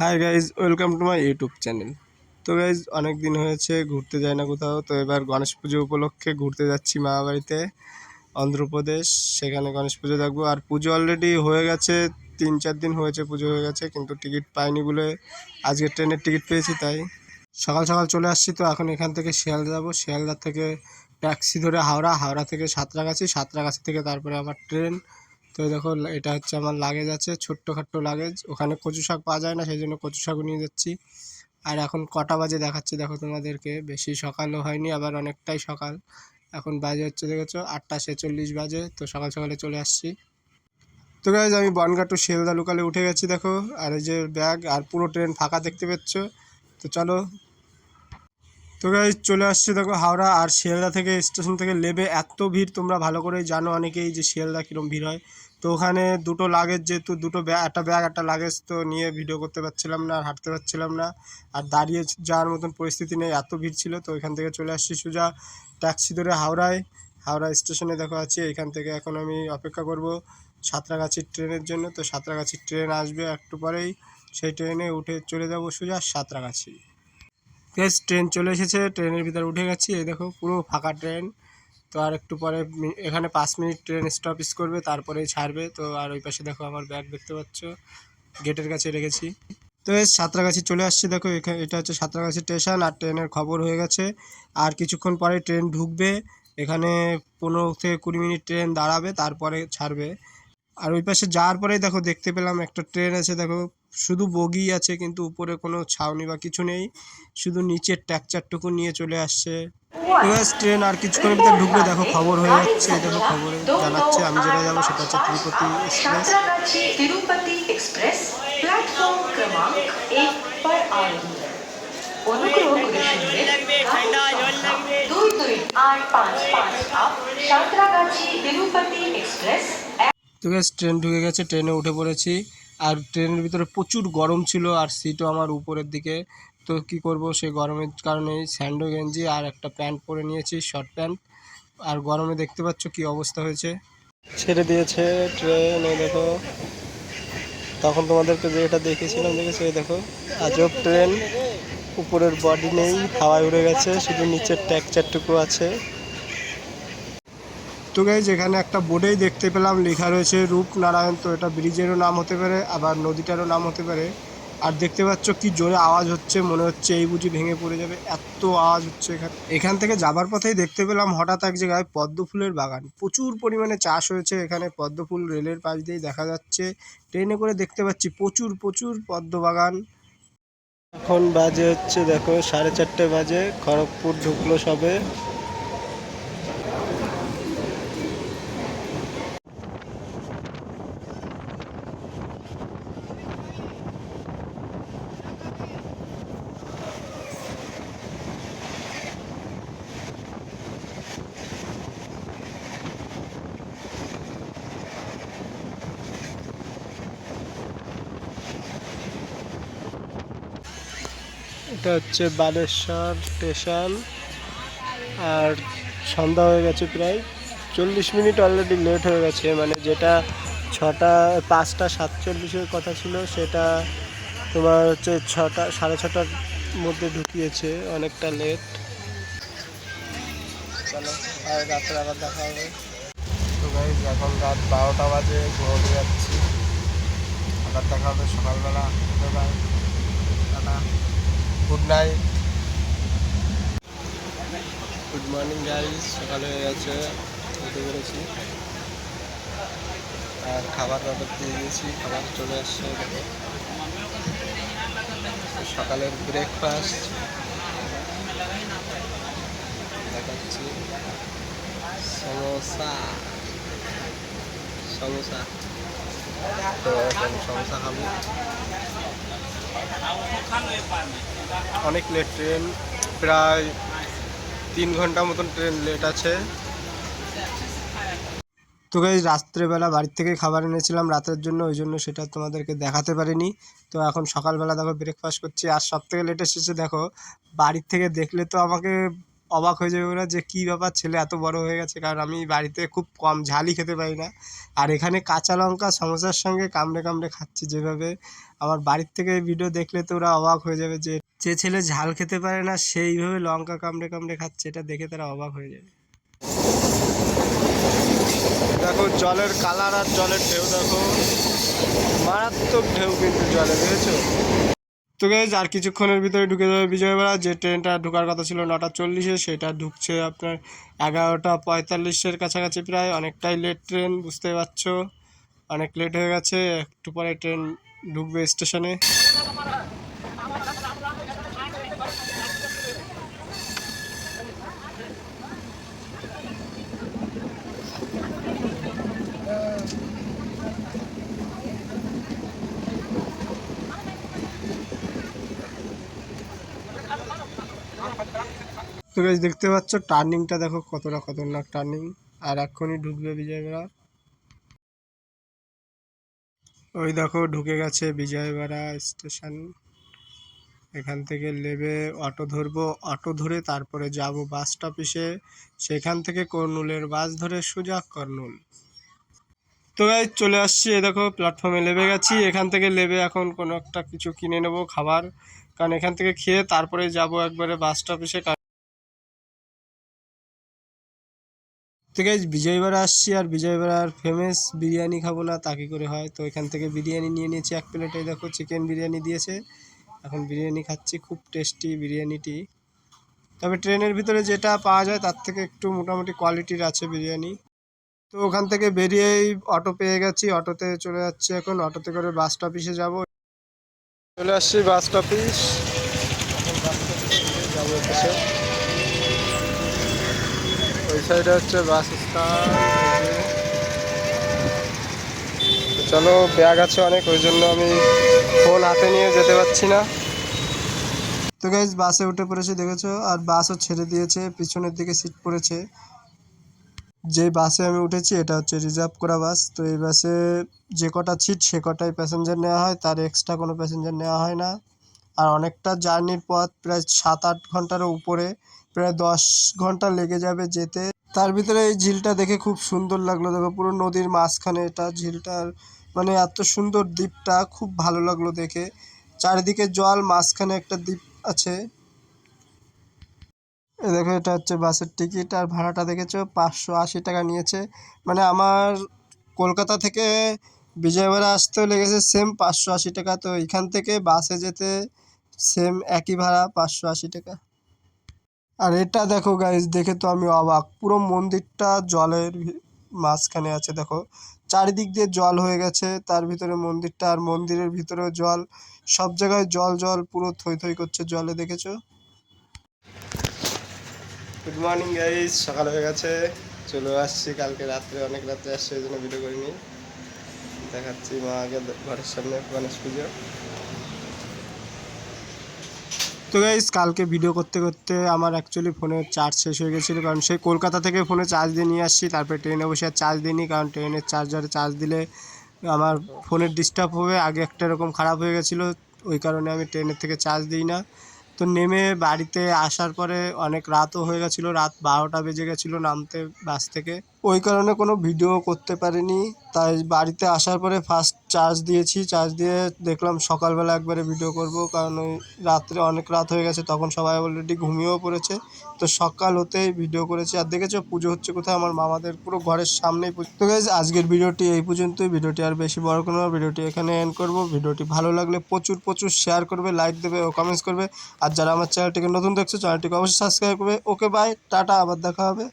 Hi guys welcome to my YouTube channel তো guys অনেক দিন হয়েছে, ঘুরতে যাই না কোথাও। তো এবার গণেশ পুজো উপলক্ষে ঘুরতে যাচ্ছি মামা বাড়িতে, অন্ধ্রপ্রদেশ। সেখানে গণেশ পুজো দেখব। আর পুজো অলরেডি হয়ে গেছে, তিন চার দিন হয়েছে পুজো হয়ে গেছে, কিন্তু টিকিট পাইনি বলে আজকে ট্রেনের টিকিট পেয়েছি তাই। সকাল সকাল চলে আসছি, তো এখন এখান থেকে শিয়ালদা যাব। শিয়ালদা থেকে ট্যাক্সি ধরে হাওড়া হাওড়া থেকে সাঁতরাগাছি। সাঁতরাগাছি থেকে তারপরে আমার ট্রেন। তো দেখো এটা হচ্ছে আমার লাগেজ আছে ছোট্ট ছোট্টখাট্টো লাগেজ ওখানে কচু শাক পাওয়া যায় না, সেই জন্য কচু শাকও নিয়ে যাচ্ছি। আর এখন কটা বাজে দেখাচ্ছি দেখো তোমাদেরকে। বেশি সকালও হয়নি, আবার অনেকটাই সকাল। এখন বাজে হচ্ছে দেখেছ আটটা ছেচল্লিশ বাজে, তো সকাল সকালে চলে আসছি। তো গাইজ আমি বনগা টু শিয়ালদা লোকালে উঠে গেছি দেখো। আর এই যে ব্যাগ আর পুরো ট্রেন ফাঁকা দেখতে পাচ্ছ তো চলো তো গাইজ চলে আসছে দেখো হাওড়া আর শিয়ালদা থেকে স্টেশন থেকে নেবে এত ভিড় তোমরা ভালো করেই জানো অনেকেই যে শিয়ালদা কীরকম ভিড় হয়। তো ওখানে দুটো লাগেজ যেহেতু, দুটো ব্যাগ একটা ব্যাগ একটা লাগেজ তো নিয়ে ভিডিও করতে পারছিলাম না, আর হাঁটতে পারছিলাম না। আর দাঁড়িয়ে যাওয়ার মতন পরিস্থিতি নেই, এত ভিড় ছিল। তো এখান থেকে চলে আসছি সোজা ট্যাক্সি ধরে হাওড়ায়। হাওড়া স্টেশনে দেখো আছি, এখান থেকে এখন আমি অপেক্ষা করব সাঁতরাগাছির ট্রেনের জন্য। তো সাঁতরাগাছির ট্রেন আসবে একটু পরেই। সেই ট্রেনে উঠে চলে যাব সোজা সাঁতরাগাছি। বেশ ট্রেন চলে এসেছে ট্রেনের ভিতরে উঠে গেছি, এই দেখো, পুরো ফাঁকা ট্রেন তো আর একটু পরে এখানে পাঁচ মিনিট ট্রেন স্টপেজ করবে তারপরেই ছাড়বে। তো আর ওই পাশে দেখো আমার ব্যাগ দেখতে পাচ্ছ গেটের কাছে রেখেছি। তো এই সাঁতরাগাছি চলে আসছে, দেখো এখানে এটা হচ্ছে সাঁতরাগাছি স্টেশন আর ট্রেনের খবর হয়ে গেছে। আর কিছুক্ষণ পরে ট্রেন ঢুকবে, এখানে পনেরো থেকে কুড়ি মিনিট ট্রেন দাঁড়াবে, তারপরে ছাড়বে। আর ওই পাশে যাওয়ার পরেই দেখো দেখতে পেলাম একটা ট্রেন আছে, দেখো শুধু বগি আছে কিন্তু উপরে কোনো ছাউনি বা কিছু নেই, শুধু নিচের ট্যাকচারটুকু নিয়ে চলে আসছে। ট্রেন আর কিছুক্ষণের ভিতরে ঢুকবে, দেখো খবর হয়ে যাচ্ছে দেখো খবরে জানাচ্ছে, আমি যেটা যাব সেটা হচ্ছে Tirupati express. Tirupati express, platform ক্রমাঙ্ক এক পর অনুগ্রহ করে দুই দুই আট পাঁচ পাঁচ। আপ সাঁতরাগাছি তিরুপতি এক্সপ্রেস তো গ্যাস ট্রেন ঢুকে গেছে ট্রেনে উঠে পড়েছি। আর ট্রেনের ভিতরে প্রচুর গরম ছিল আর সিটও আমার উপরের দিকে। তো কি করব, সেই গরমের কারণে স্যান্ডো গেঞ্জি আর একটা প্যান্ট পরে নিয়েছি শর্ট প্যান্ট আর গরমে দেখতে পাচ্ছ কি অবস্থা হয়েছে। ছেড়ে দিয়েছে ট্রেন এই দেখো। তখন তোমাদেরকে যেটা দেখেছিলাম, দেখেছ? এই দেখো। আজব ট্রেন উপরের বডি নেই, হাওয়ায় উড়ে গেছে, শুধু নিচের ট্যাকচারটুকু আছে। তো গাইজ এখানে একটা বোর্ডেই দেখতে পেলাম, লেখা রয়েছে রূপনারায়ণ, তো এটা ব্রিজেরও নাম হতে পারে, আবার নদীটারও নাম হতে পারে। আর দেখতে পাচ্ছ কি জোরে আওয়াজ হচ্ছে, মনে হচ্ছে এই বুঝি ভেঙে পড়ে যাবে, এত আওয়াজ হচ্ছে এখানে। এখান থেকে যাবার পথেই দেখতে পেলাম হঠাৎ এক জায়গায় পদ্ম ফুলের বাগান। প্রচুর পরিমাণে চাষ হয়েছে এখানে, পদ্ম ফুল রেলের পাশ দিয়েই দেখা যাচ্ছে। ট্রেনে করে দেখতে পাচ্ছি প্রচুর প্রচুর পদ্ম বাগান। এখন বাজে হচ্ছে, দেখো সাড়ে চারটে বাজে, খড়গপুর ঢুকলো সবে। এটা হচ্ছে বালেশ্বর স্টেশন। আর সন্ধ্যা হয়ে গেছে প্রায়। চল্লিশ মিনিট অলরেডি লেট হয়ে গেছে মানে যেটা ছটা, পাঁচটা সাতচল্লিশের কথা ছিল, সেটা তোমার হচ্ছে ছটা, সাড়ে ছটার মধ্যে ঢুকিয়েছে, অনেকটা লেট চলো, আর রাত্রে আবার দেখা হবে। তো গাইজ এখন রাত বারোটা বাজে, ঘুমোতে যাচ্ছি। আবার দেখা হবে সকালবেলা। Tata. Good night good morning guys সকাল হয়ে গেছে। উঠে পেরেছি আর খাবার অর্ডার দিয়ে দিয়েছি। খাবার চলে আসছে সকালের ব্রেকফাস্ট দেখাচ্ছি। সমোসা। সমোসা। তো সমোসা খাব। অনেক লেট ট্রেন প্রায় তিন ঘণ্টা মতন ট্রেন লেট আছে। তো গাই রাত্রেবেলা বাড়ির থেকে খাবার এনেছিলাম রাতের জন্য, ওই জন্য সেটা তোমাদেরকে দেখাতে পারিনি। তো এখন সকালবেলা দেখো ব্রেকফাস্ট করছি। আর সব থেকে লেট এসেছে দেখো বাড়ির থেকে দেখলে তো আমাকে অবাক হয়ে যাবে ওরা যে কী ব্যাপার ছেলে এত বড় হয়ে গেছে। কারণ আমি বাড়িতে খুব কম ঝালই খেতে পারি না। আর এখানে কাঁচা লঙ্কা সমোসার সঙ্গে কামড়ে কামড়ে খাচ্ছি যেভাবে। আমার বাড়ির থেকে ভিডিও দেখলে তো ওরা অবাক হয়ে যাবে যে যে ছেলে ঝাল খেতে পারে না সেইভাবে লঙ্কা কামড়ে কামড়ে খাচ্ছে, এটা দেখে তারা অবাক হয়ে যাবে। দেখো, জলের কালার আর জলের ঢেউ দেখো। মারাত্মক ঢেউ কিন্তু জলে, বুঝেছ? তো গাইজ আর কিছুক্ষণের ভিতরে ঢুকে যাবে বিজয়বাড়া, যে ট্রেনটা ঢোকার কথা ছিল নটা চল্লিশে, সেটা ঢুকছে আপনার এগারোটা পঁয়তাল্লিশের কাছাকাছি প্রায়। অনেকটাই লেট ট্রেন বুঝতে পারছ? অনেক লেট হয়ে গেছে, একটু পরে ট্রেন ঢুকবে স্টেশনে তো গাইজ দেখতে পাচ্ছ টার্নিংটা দেখো কতটা খতরনাক টার্নিং আর এক্ষুনি ঢুকবে বিজয়বাড়া। ওই দেখো, ঢুকে গেছে বিজয়বাড়া স্টেশন। এখান থেকে নেবে, অটো ধরবো। অটো ধরে তারপরে যাব বাস স্টপেজে সেখান থেকে কর্নুলের বাস ধরে সোজা কর্নুল। তো গাইজ চলে আসছি। এ দেখো প্ল্যাটফর্মে লেবে গেছি। এখান থেকে লেবে এখন কোনো একটা কিছু কিনে নেব, খাবার। কারণ এখান থেকে খেয়ে তারপরে যাব একবারে বাস স্টপেজে তো গাইজ বিজয়বাড়া আসছি আর বিজয়বাড়ার ফেমাস বিরিয়ানি খাব না, তা কী করে হয়? তো এখান থেকে বিরিয়ানি নিয়ে নিয়েছি এক প্লেটে। দেখো চিকেন বিরিয়ানি দিয়েছে। এখন বিরিয়ানি খাচ্ছি, খুব টেস্টি বিরিয়ানিটি। তবে ট্রেনের ভিতরে যেটা পাওয়া যায়, তার থেকে একটু মোটামুটি কোয়ালিটির আছে বিরিয়ানি। তো ওখান থেকে বেরিয়েই অটো পেয়ে গেছি। অটোতে চলে যাচ্ছি এখন। অটোতে করে বাস স্টপেজে যাব। চলে আসছি বাস এখন বাস স্টপেজে যাব এসে ওই সাইডে হচ্ছে বাস স্ট্যান্ড। চলো, ব্যাগ আছে অনেক, ওই জন্য আমি ফোন হাতে নিয়ে যেতে পারছি না। তো গাইজ বাসে উঠে পড়েছে, দেখেছ? আর বাসও ছেড়ে দিয়েছে, পিছনের দিকে সিট পড়েছে। যে বাসে আমি উঠেছি, এটা হচ্ছে রিজার্ভ করা বাস। তো এই বাসে যে কটা সিট সে কটাই প্যাসেঞ্জার নেওয়া হয়, তার এক্সট্রা কোনো প্যাসেঞ্জার নেওয়া হয় না। আর অনেকটা জার্নির পথ, প্রায় সাত আট ঘন্টারও উপরে। প্রায় দশ ঘণ্টা লেগে যাবে যেতে। তার ভিতরে এই ঝিলটা দেখে খুব সুন্দর লাগল। দেখো পুরো নদীর মাঝখানে এটা ঝিলটার মানে এত সুন্দর দ্বীপটা, খুব ভালো লাগল দেখে। চারিদিকে জল, মাঝখানে একটা দ্বীপ আছে। দেখো, এটা হচ্ছে বাসের টিকিট আর ভাড়াটা দেখেছ? পাঁচশো আশি টাকা নিয়েছে। মানে আমার কলকাতা থেকে বিজয়বাড়া আসতেও লেগেছে সেম পাঁচশো আশি টাকা। তো এখান থেকে বাসে যেতে সেম একই ভাড়া, পাঁচশো আশি টাকা। আর এটা দেখো গাইজ দেখে তো আমি অবাক। পুরো মন্দিরটা জলের মাঝখানে আছে, দেখো। চারিদিক দিয়ে জল হয়ে গেছে, তার ভিতরে মন্দিরটা আর মন্দিরের ভিতরেও জল। সব জায়গায় জল জল, পুরো থই থই করছে জলে, দেখেছ? গুড মর্নিং গাইজ সকাল হয়ে গেছে। চলে আসছি, কালকে রাত্রে, অনেক রাত্রে আসছে ওই জন্য ভিডিও করিনি। দেখাচ্ছি মা আগে ঘরের সামনে গণেশ পুজো। তো গাইজ কালকে ভিডিও করতে করতে আমার অ্যাকচুয়ালি ফোনের চার্জ শেষ হয়ে গেছিল। কারণ সেই কলকাতা থেকে ফোনে চার্জ দিয়ে নিয়ে আসছি, তারপরে ট্রেনে বসে আর চার্জ দিইনি। কারণ ট্রেনের চার্জারে চার্জ দিলে আমার ফোনের ডিস্টার্ব হবে, আগে একটা এরকম খারাপ হয়ে গেছিল। ওই কারণে আমি ট্রেনের থেকে চার্জ দিই না। তো নেমে বাড়িতে আসার পরে অনেক রাতও হয়ে গেছিল, রাত বারোটা বেজে গেছিল নামতে বাস থেকে। ওই কারণে কোনো ভিডিও করতে পারিনি। তাই বাড়িতে আসার পরে ফার্স্ট চার্জ দিয়েছি। চার্জ দিয়ে দেখলাম সকালবেলা একবারে ভিডিও করব। কারণ ওই রাত্রে অনেক রাত হয়ে গেছে, তখন সবাই অলরেডি ঘুমিয়েও পড়েছে। তো সকাল হতেই ভিডিও করেছি। আর দেখেছ, পুজো হচ্ছে কোথায়? আমার মামাদের পুরো ঘরের সামনেই তো গাইজ আজকের ভিডিওটি এই পর্যন্তই। ভিডিওটি আর বেশি বড় কোনো ভিডিওটি এখানে এন্ড করব। ভিডিওটি ভালো লাগলে প্রচুর প্রচুর শেয়ার করবে লাইক দেবে ও কমেন্টস করবে। আর যারা আমার চ্যানেলটিকে নতুন দেখছ চ্যানেলটিকে অবশ্যই সাবস্ক্রাইব করবে। ওকে বাই টাটা, আবার দেখা হবে।